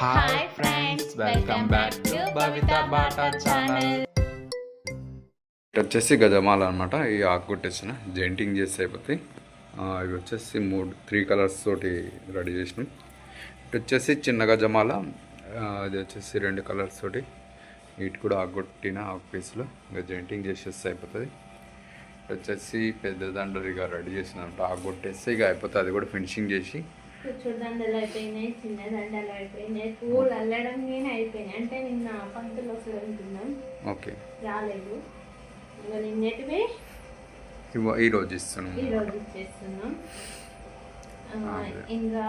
Hi friends welcome back to Bhavitha Bata channel ఇటు వచ్చేసి గజమాల అనమాట ఈ ఆకు కొట్టేసిన జెంటింగ్ చేసి అయిపోతాయి. ఆ, ఇవి వచ్చేసి మూడు త్రీ కలర్స్ తోటి రెడీ చేసినాం. ఇటు వచ్చేసి చిన్న గజమాల ఇది వచ్చేసి రెండు కలర్స్ తోటి వీటి కూడా ఆకు కొట్టిన ఆకు పీసులు. ఇంకా జెంటింగ్ చేసేస్తే అయిపోతుంది. ఇటు వచ్చేసి పెద్ద దండలు ఇక రెడీ చేసిన. ఆకు కొట్టేస్తే ఇక అయిపోతుంది. అది కూడా ఫినిషింగ్ చేసి కూర్చో దండలు అయిపోయినాయి చిన్న దండలు అయిపోయినాయి పూలు అల్లడం నేను అయిపోయినాయి. అంటే నిన్న పంతులు వస్తుంది అనుకున్నాం ఓకే. రాలేదు. ఇక నిన్నటివి ఇవ ఈరోజు ఇస్తున్నాం. ఈరోజు ఇచ్చేస్తున్నాం. ఆ, అదే. ఇంకా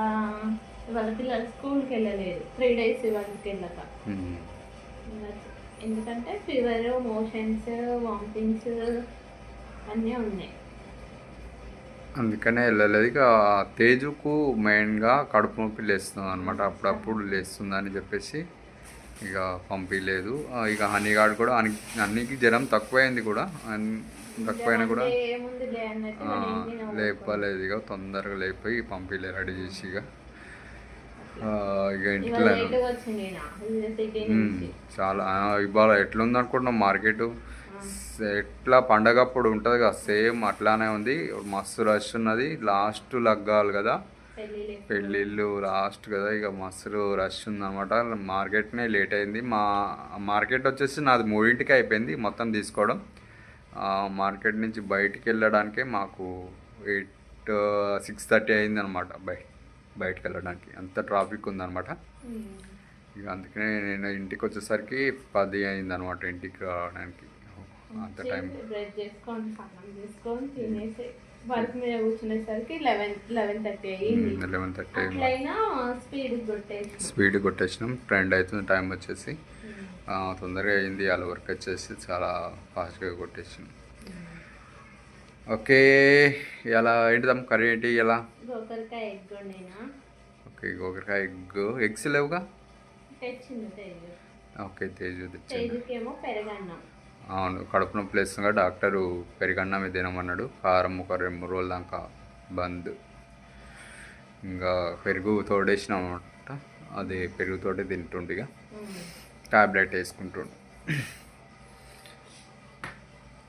ఇవాళ పిల్లలు స్కూల్కి వెళ్ళలేదు. త్రీ డేస్ వెళ్ళక. ఇంకా ఎందుకంటే ఫీవర్ మోషన్స్ వామిటింగ్స్ అన్నీ ఉన్నాయి. అందుకనే వెళ్ళలేదు. ఇక తేజుకు మెయిన్గా కడుపు నొప్పి లేస్తుంది అనమాట అప్పుడప్పుడు లేస్తుందని చెప్పేసి ఇక పంపించలేదు ఇక హనీగాడు కూడా అన్ని అన్నికి జ్వరం తక్కువైంది కూడా. తక్కువైనా కూడా. లేపలేదు ఇక. తొందరగా లేకపోయి పంపించలే రెడీ చేసి ఇక. ఇక ఇంట్లో చాలా ఇవాళ ఎట్లుంది అనుకుంటున్నాం మార్కెట్? ఎట్లా పండగప్పుడు ఉంటుంది కదా సేమ్ అట్లానే ఉంది. మస్తు రష్ ఉన్నది. లాస్ట్ లగ్గాలు కదా. పెళ్ళిళ్ళు. లాస్ట్ కదా ఇక మస్తు రష్ ఉందన్నమాట. మార్కెట్నే లేట్ అయింది. మా మార్కెట్ వచ్చేసి నాది మూడింటికి అయిపోయింది మొత్తం తీసుకోవడం. మార్కెట్ నుంచి బయటికి వెళ్ళడానికే మాకు ఎయిట్ సిక్స్ థర్టీ అయింది అనమాట బయట బయటికి వెళ్ళడానికి. అంత ట్రాఫిక్ ఉందన్నమాట. మ్మ్. ఇక అందుకనే నేను ఇంటికి వచ్చేసరికి పది అయింది అనమాట ఇంటికి రావడానికి. అంత టైం. బ్రష్ చేసుకొని స్నానం చేసుకొని తినేసి వర్క్ మీద కూర్చునేసరికి లెవెన్ లెవెన్ థర్టీ అయ్యింది లెవెన్ థర్టీ అట్లయినా స్పీడ్ కొట్టేసి స్పీడ్ కొట్టేసినాం. ట్రెండ్ అవుతుంది టైం వచ్చేసి. తొందరగా అయింది వాళ్ళ వర్క్ వచ్చేసి చాలా ఫాస్ట్గా కొట్టేసినాం. ఓకే ఇలా ఏంటిదమ్మ కర్రీ ఏంటి ఇలా గోకరకాయ ఎగ్ వండినా. ఓకే గోకరకాయ ఎగ్. ఎగ్స్ లేవుగా? తెచ్చింది ఓకే తేజు తెచ్చాను తేజుకేమో పెరగన్నం. అవును కడుపు నొప్పి లేస్తుందిగా. డాక్టరు పెరిగన్నం తినమన్నాడు కారం ఒక రెండు మూడు రోజుల దాకా బంద్. ఇంకా పెరుగు తోడేసినాం అనమాట అది పెరుగుతోటే తింటుండిగా. మ్మ్. టాబ్లెట్ వేసుకుంటుండు.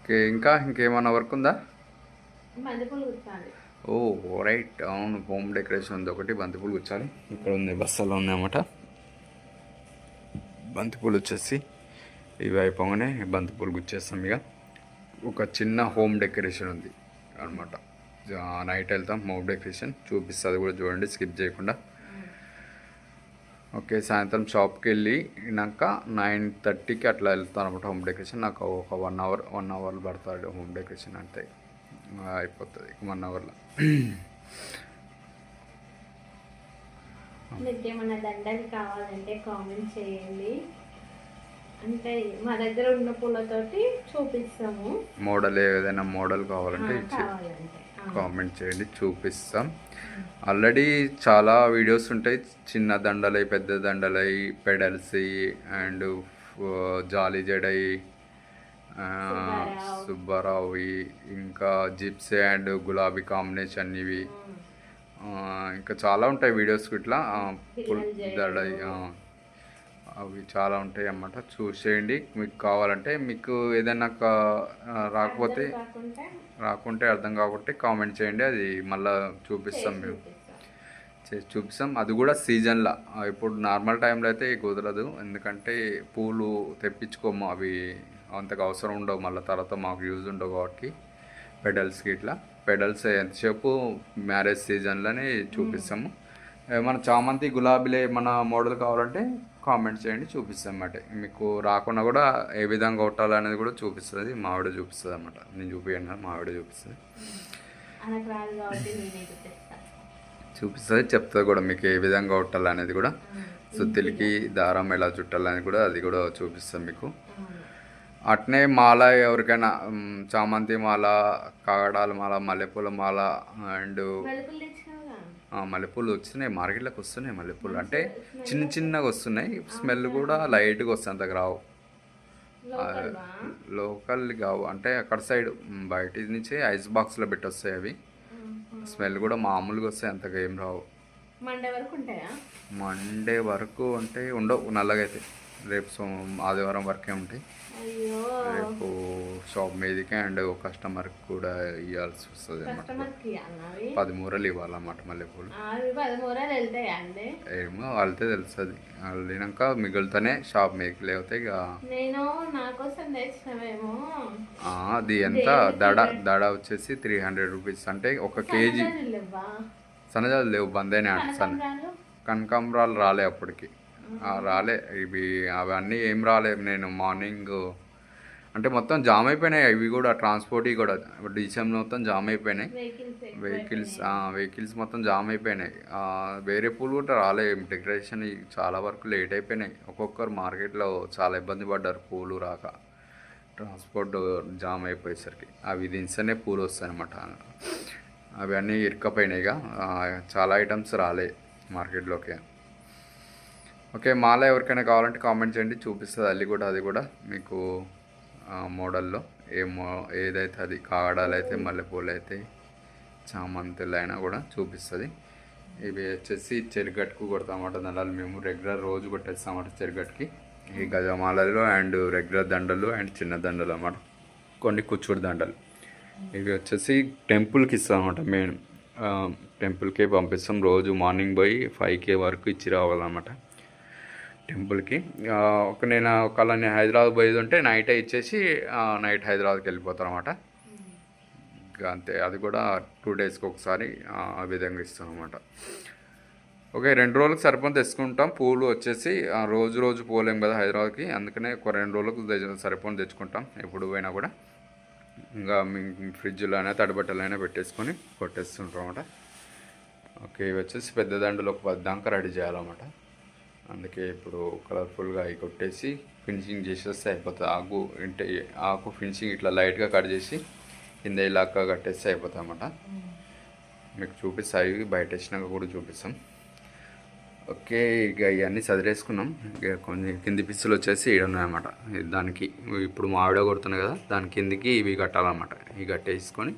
ఓకే ఇంకా ఇంకేమన్నా వర్క్ ఉందా? ఓ రైట్ అవును హోమ్ డెకరేషన్ ఉంది ఒకటి బంతిపూలు కూర్చోాలి ఇక్కడ ఉంది బస్సులో ఉన్నాయన్నమాట బంతిపూలు వచ్చేసి ఇవి అయిపోగానే బంతిపూలు గుచ్చేస్తాం ఇక. ఒక చిన్న హోమ్ డెకరేషన్ ఉంది అనమాట నైట్ వెళ్తాం హోమ్ డెకరేషన్ చూపిస్తుంది కూడా చూడండి స్కిప్ చేయకుండా. ఓకే సాయంత్రం షాప్కి వెళ్ళినాక నైన్ థర్టీకి అట్లా వెళ్తాను అనమాట హోమ్ డెకరేషన్ నాకు ఒక వన్ అవర్ వన్ అవర్లో పడతాడు హోమ్ డెకరేషన్ అంటే. అయిపోతుంది వన్ అవర్లో మీకు దండలు కావాలంటే కామెంట్ చేయండి. అంటే మా దగ్గర ఉన్న పూలతోటి చూపిస్తాము. మోడల్ ఏదైనా మోడల్ కావాలంటే. కామెంట్ చేయండి చూపిస్తాం. ఆల్రెడీ చాలా వీడియోస్ ఉంటాయి చిన్న దండలై పెద్ద దండలై పెడల్స్ అండ్ జాలీ జడై సుబ్బారావు. సుబ్బారావువి ఇంకా జిప్సీ అండ్ గులాబీ కాంబినేషన్ ఇవి. ఇంకా చాలా ఉంటాయి వీడియోస్ ఇట్లా దడ అవి చాలా ఉంటాయి అన్నమాట చూసేయండి. మీకు కావాలంటే మీకు ఏదైనా రాకపోతే రాకుంటే అర్థం కాకుంటే కామెంట్ చేయండి. అది మళ్ళీ చూపిస్తాం మేము. చూపిస్తాం. అది కూడా సీజన్లో. ఇప్పుడు నార్మల్ టైంలో అయితే కుదరదు. ఎందుకంటే పూలు తెప్పించుకోము. అవి అంతకు అవసరం ఉండవు. మళ్ళీ తర్వాత మాకు యూజ్ ఉండవు కాబట్టి పెడల్స్కి ఇట్లా పెడల్స్ ఎంతసేపు మ్యారేజ్ సీజన్లోనే చూపిస్తాము. మన చామంతి గులాబీలే మన మోడల్ కావాలంటే కామెంట్ చేయండి చూపిస్తాం అన్నమాట. మీకు రాకుండా కూడా ఏ విధంగా కొట్టాలనేది కూడా చూపిస్తుంది మావిడ చూపిస్తుంది అన్నమాట. నేను చూపించాను మావిడ చూపిస్తుంది. చూపిస్తుంది చెప్తుంది కూడా మీకు ఏ విధంగా కొట్టాలనేది కూడా. సుత్తిలికి దారం ఎలా చుట్టాలని కూడా అది కూడా చూపిస్తాం మీకు. అట్నే మాల ఎవరికైనా చామంతి మాల కాగడాల మాల మల్లెపూల మాల అండ్ మల్లెపూలు వస్తున్నాయి మార్కెట్లోకి వస్తున్నాయి మల్లెపూలు. అంటే చిన్న చిన్నగా వస్తున్నాయి స్మెల్ కూడా లైట్గా వస్తాయి అంతకు రావు. లోకల్ కావు. అంటే అక్కడ సైడ్ బయట నుంచి ఐస్ బాక్స్లో పెట్టి వస్తాయి అవి. స్మెల్ కూడా మామూలుగా వస్తాయి అంతగా ఏం రావు. మండే వరకు ఉంటాయా? మండే వరకు అంటే ఉండవు నల్లగా అయితే. రేపు సో ఆదివారం వరకే ఉంటాయి రేపు షాప్ మీదకి అండ్ కస్టమర్కి కూడా ఇవ్వాల్సి వస్తుంది అన్నమాట. కస్టమర్కి ఇవ్వాలా అవి పది మూరలు ఇవ్వాలన్నమాట మల్లెపూలు పదమూరాలు ఏమో వాళ్ళతే తెలుస్తుంది. వాళ్ళు తినాక మిగులుతూనే షాప్ మీదకి లేకపోతే ఇక అది ఎంత? దడ దడ వచ్చేసి త్రీ హండ్రెడ్ రూపీస్. అంటే ఒక కేజీ సన్నజాలు లేవు బందేనే అంట సన్న. కనకాంబరాలు? రాలే అప్పటికి. రాలే. ఇవి అవన్నీ ఏం రాలే. నేను మార్నింగ్ అంటే మొత్తం జామ్ అయిపోయినాయి. ఇవి కూడా ట్రాన్స్పోర్ట్ కూడా. డిసెంబర్ మొత్తం జామ్ అయిపోయినాయి. వెహికల్స్ వెహికల్స్ మొత్తం జామ్ అయిపోయినాయి. వేరే పూలు కూడా రాలే. డెకరేషన్ ఇవి చాలా వరకు లేట్ అయిపోయినాయి. ఒక్కొక్కరు మార్కెట్లో చాలా ఇబ్బంది పడ్డారు పూలు రాక. ట్రాన్స్పోర్ట్ జామ్ అయిపోయేసరికి. అవి దించనే పూలు వస్తాయి అన్నమాట అవి అన్నీ ఇరుక్కపోయినాయిగా చాలా ఐటమ్స్ రాలే మార్కెట్లోకి. ఓకే మాల ఎవరికైనా కావాలంటే కామెంట్ చేయండి చూపిస్తుంది అల్లి కూడా అది కూడా మీకు మోడల్లో. ఏ మో ఏదైతే అది కాగడాలు అయితే మల్లెపూలు అయితే చామంతులు అయినా కూడా చూపిస్తుంది. ఇవి వచ్చేసి చెరుగట్టుకు కొడతామాట దండాలు. మేము రెగ్యులర్ రోజు కొట్టేస్తామాట చెరుగట్టుకి. ఈ గజమాలలో అండ్ రెగ్యులర్ దండలు అండ్ చిన్న దండలు అన్నమాట. కొన్ని కూర్చుడు దండలు. ఇవి వచ్చేసి టెంపుల్కి ఇస్తాం అనమాట టెంపుల్కే పంపిస్తాం. రోజు మార్నింగ్ పోయి ఫైవ్కే వరకు ఇచ్చి రావాలన్నమాట. టెంపుల్కి. ఒక నేను ఒకవేళ నేను హైదరాబాద్ పోయేది ఉంటే నైటే ఇచ్చేసి నైట్ హైదరాబాద్కి వెళ్ళిపోతాను అనమాట ఇంకా అంతే. అది కూడా టూ డేస్కి ఒకసారి ఆ, విధంగా ఇస్తాం అనమాట ఓకే రెండు రోజులకు సరిపోని తెచ్చుకుంటాం. పూలు వచ్చేసి రోజు రోజు పోలేం కదా హైదరాబాద్కి. అందుకనే ఒక రెండు రోజులకు తె- సరిపోని తెచ్చుకుంటాం. ఎప్పుడు పోయినా కూడా. ఇంకా మీ ఫ్రిడ్జ్లో అయినా అయినా పెట్టేసుకొని కొట్టేస్తుంటాం అనమాట ఓకే ఇవి వచ్చేసి పెద్ద దండలు ఒక పది దాకా రెడీ చేయాలన్నమాట. అందుకే ఇప్పుడు కలర్ఫుల్గా అవి కొట్టేసి ఫినిషింగ్ చేసేస్తే అయిపోతుంది. ఆకు అంటే ఆకు ఫినిషింగ్ ఇట్లా లైట్గా కట్ చేసి కింద ఇలాగా కట్టేస్తే అయిపోతుంది అనమాట మీకు చూపిస్తాయి బయట వేసినాక కూడా చూపిస్తాం. ఓకే ఇక ఇవన్నీ చదివేసుకున్నాం ఇక కొన్ని కింది పిస్సులు వచ్చేసి ఈడ ఉన్నాయన్నమాట. దానికి ఇప్పుడు మావిడ కొడుతున్నాయి కదా దాని కిందికి ఇవి కట్టాలన్నమాట. ఇవి కట్టేసుకొని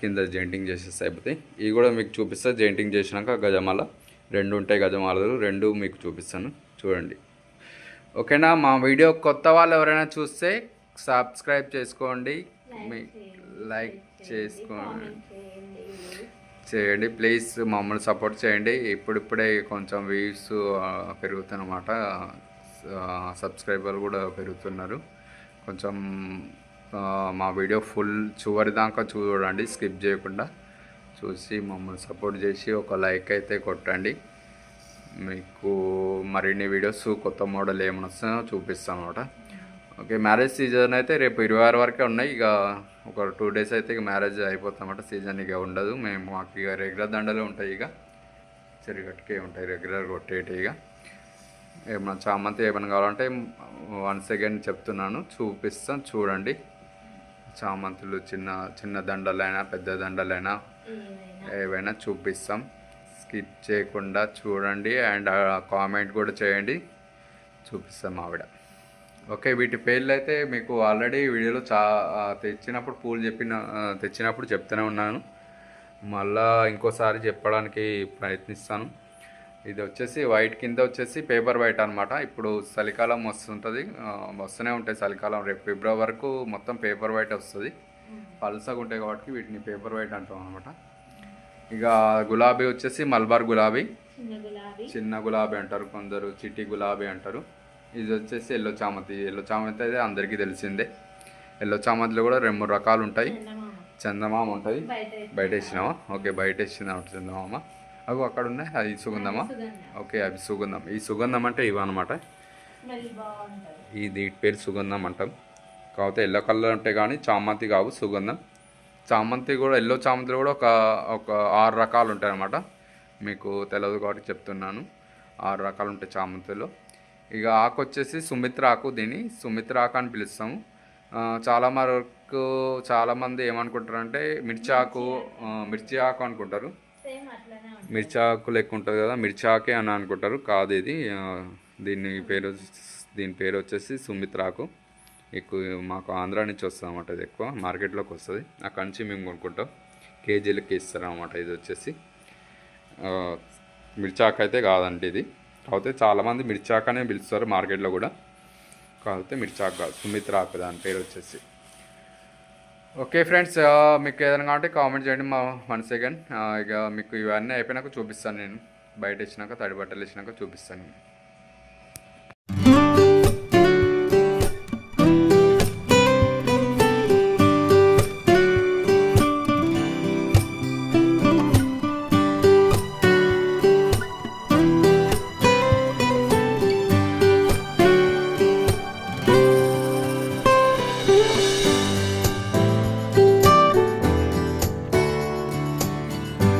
కింద జెయింటింగ్ చేసేస్తే అయిపోతాయి. ఇవి కూడా మీకు చూపిస్తా జెయింటింగ్ చేసినాక గజమాల. రెండు ఉంటాయి గజమాలలు రెండు మీకు చూపిస్తాను. చూడండి. ఓకేనా? మా వీడియో కొత్త వాళ్ళు ఎవరైనా చూస్తే సబ్స్క్రైబ్ చేసుకోండి. మీ లైక్ చేసుకోండి చేయండి ప్లీజ్ మమ్మల్ని సపోర్ట్ చేయండి. ఇప్పుడిప్పుడే కొంచెం వ్యూస్ పెరుగుతున్నమాట. సబ్స్క్రైబర్లు కూడా పెరుగుతున్నారు. కొంచెం మా వీడియో ఫుల్ చివరి దాకా చూడండి. స్కిప్ చేయకుండా. చూసి మమ్మల్ని సపోర్ట్ చేసి ఒక లైక్ అయితే కొట్టండి. మీకు మరిన్ని వీడియోస్ కొత్త మోడల్ ఏమైనా వస్తాయో చూపిస్తాం అనమాట ఓకే మ్యారేజ్ సీజన్ అయితే రేపు ఇరవై ఆరు వరకే ఉన్నాయి. ఇక ఒక టూ డేస్ అయితే ఇక మ్యారేజ్ అయిపోతామట సీజన్ ఇక ఉండదు. మేము మాకు ఇక రెగ్యులర్ దండలే ఉంటాయి ఇక. చెరిగట్టుకే ఉంటాయి రెగ్యులర్ కొట్టేటి ఇక. ఏమైనా చామంతి ఏమైనా కావాలంటే వన్ సెకండ్ చెప్తున్నాను. చూపిస్తాను చూడండి. చామంతులు చిన్న చిన్న దండలైనా పెద్ద దండలైనా ఏవైనా చూపిస్తాం. స్కిప్ చేయకుండా చూడండి అండ్ కామెంట్ కూడా చేయండి. చూపిస్తాం ఆవిడ. ఓకే వీటి పేర్లు అయితే మీకు ఆల్రెడీ వీడియోలో చా తెచ్చినప్పుడు పూలు చెప్పిన తెచ్చినప్పుడు చెప్తూనే ఉన్నాను. మళ్ళా ఇంకోసారి చెప్పడానికి ప్రయత్నిస్తాను. ఇది వచ్చేసి వైట్ కింద వచ్చేసి పేపర్ వైట్ అనమాట ఇప్పుడు చలికాలం వస్తుంటుంది. వస్తూనే ఉంటాయి చలికాలం. రేపు ఫిబ్రవరి వరకు మొత్తం పేపర్ వైట్ వస్తుంది. పల్సగా ఉంటాయి కాబట్టి వీటిని పేపర్ వైట్ అంటాం అనమాట ఇక గులాబీ వచ్చేసి మల్బార్ గులాబీ. చిన్న గులాబీ. అంటారు కొందరు చిట్టి గులాబీ అంటారు. ఇది వచ్చేసి ఎల్లో చామంతి. ఎల్లో చామంతి అయితే అందరికీ తెలిసిందే. ఎల్లో చామంతిలో కూడా రెండు మూడు రకాలు ఉంటాయి. చందమామ. ఉంటుంది. బయట వేసినావా? ఓకే బయట వేసిందా చందమామ. అవి అక్కడ ఉన్నాయి. అది సుగంధమా? సుగంధం. ఓకే అవి సుగంధం. ఈ సుగంధం అంటే ఇవి అనమాట ఈ దీటి పేరు సుగంధం అంటాం. కాకపోతే ఎల్లో కలర్ అంటే కానీ చామంతి కావు సుగంధం. చామంతి కూడా ఎల్లో చామంతిలో కూడా ఒక ఒక ఆరు రకాలు ఉంటాయి అన్నమాట మీకు తెలియదు కాబట్టి చెప్తున్నాను. ఆరు రకాలు ఉంటాయి చామంతిలో. ఇక ఆకు వచ్చేసి సుమిత్ర ఆకు దీన్ని సుమిత్ర ఆకు అని పిలుస్తాము. చాలా వరకు చాలామంది ఏమనుకుంటారంటే మిర్చి ఆకు మిర్చి ఆకు అనుకుంటారు. మిర్చి ఆకు లెక్క ఉంటుంది కదా మిర్చి ఆకే అని అనుకుంటారు. కాదు ఇది దీని పేరు దీని పేరు వచ్చేసి సుమిత్రాకు ఎక్కువ మాకు ఆంధ్రా నుంచి వస్తుంది అనమాట ఇది ఎక్కువ మార్కెట్లోకి వస్తుంది. అక్కడి నుంచి మేము కొనుక్కుంటాం. కేజీలకి ఇస్తారు ఇది వచ్చేసి. ఆ, మిర్చాక్ అయితే కాదండి ఇది. కాకపోతే చాలామంది మిర్చాక్ అనే పిలుస్తారు మార్కెట్లో కూడా. కాకపోతే మిర్చాక్ కాదు సుమిత్ర ఆకు దాని పేరు వచ్చేసి. ఓకే ఫ్రెండ్స్ మీకు ఏదైనా కావాలంటే కామెంట్ చేయండి మా వన్ సెకండ్ ఇక మీకు ఇవన్నీ అయిపోయినాక చూపిస్తాను నేను. బయట ఇచ్చినాక తడి బట్టలు ఇచ్చినాక చూపిస్తాను